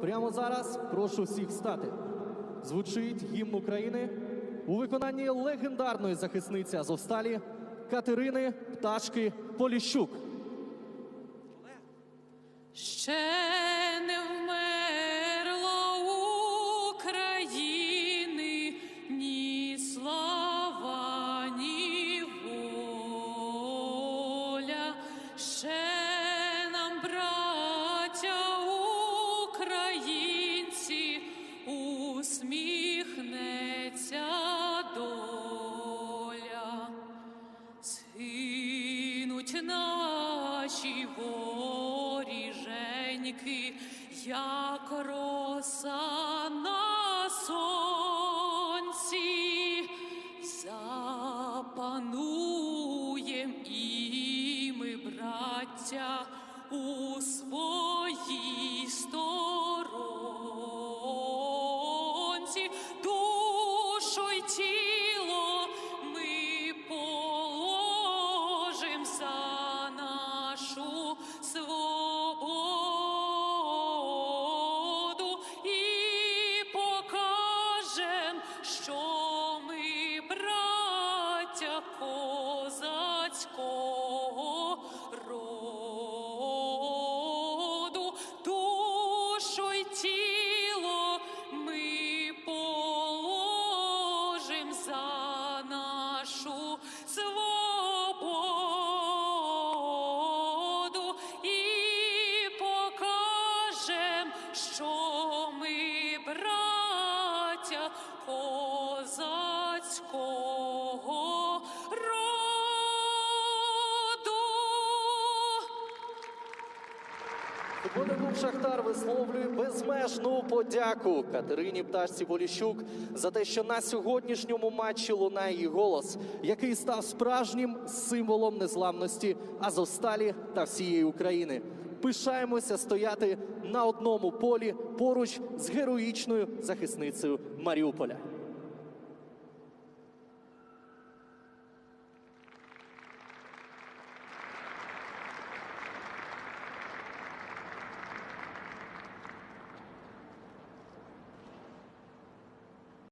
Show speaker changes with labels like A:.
A: Прямо зараз прошу всіх встати. Звучить гімн України у виконанні легендарної захисниці Азовсталі Катерини Пташки Поліщук.
B: Ще не вмерла України ні слава, ні воля. Ще наші воріженьки, як роса на сонці, запануєм і ми, браття, у своїй сторонці, душу й що ми браття козацького роду.
A: Клуб Шахтар висловлює безмежну подяку Катерині Пташці Поліщук за те, що на сьогоднішньому матчі лунає її голос, який став справжнім символом незламності Азовсталі та всієї України. Пишаємося стояти на одному полі поруч з героїчною захисницею Маріуполя.